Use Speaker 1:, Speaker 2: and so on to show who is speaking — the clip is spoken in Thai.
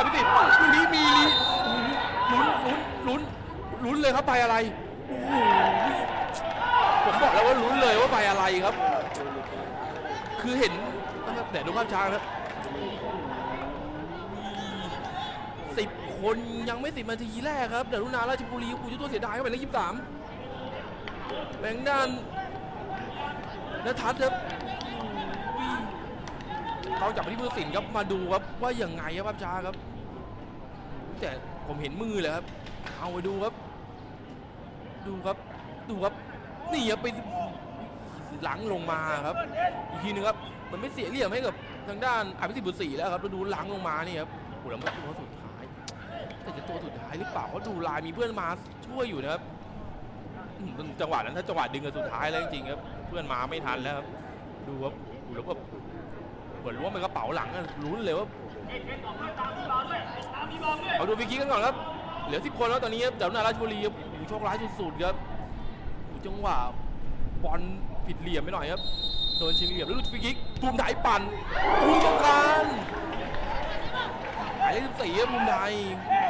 Speaker 1: อภิสิทธิ์ลูกนี้มีลุ้นลุ้นลุ้นลุ้นเลยครับไปอะไรโอ้โหผมบอกแล้วว่าลุ้นเลยว่าไปอะไรครับ คือเห็นแต่ดูภาพช้าครับสิบคนยังไม่สิบนาทีแรกครับเดรุนาราชบุรีกูจะตัวเสียดายเข้าไปแล้วยี่สิบสามแบงด้านนัทัศน์ครับ เขาจับไปที่มือสินครับมาดูครับว่าอยังไงครับภาช้าครับ แต่ผมเห็นมือเลยครับ เอาไปดูครับ ดูครับ ดูครับนี่ครับไปหลังลงมาครับ อีกทีนึงครับ มันไม่เสียเหลี่ยมให้กับทางด้านอภิสิทธิ์บุตรศรีแล้วครับแล้วดูหลังลงมานี่ครับโอ้แล้วมันตัวสุดท้าย แต่จะตัวสุดท้ายหรือเปล่าเพราะดูลายมีเพื่อนมาช่วยอยู่นะครับจังหวะนั้นถ้าจังหวะดึงกันสุดท้ายแล้วจริงๆครับ เพื่อนมาไม่ทันแล้วครับ ดูครับโอ้แล้วก็ มือนล้วงเป็นกระเป๋าหลังอะลุ้นเลยว่าเอาดูฟิกิกกันก่อนครับ เหลือสิบคนแล้วตอนนี้ครับเดี๋ยวนาราชบุรีครับโอ้โหโชคร้ายสุดๆครับโอ้โหจังหวะบอลผิดเหลี่ยมไปหน่อยครับโดนชิงเหลี่ยมแล้วลูกฟิกิกตูมไทยปั่นอุ้ยตรงกลางหมายเลขสิบสี่ครับมุมไทยโอ้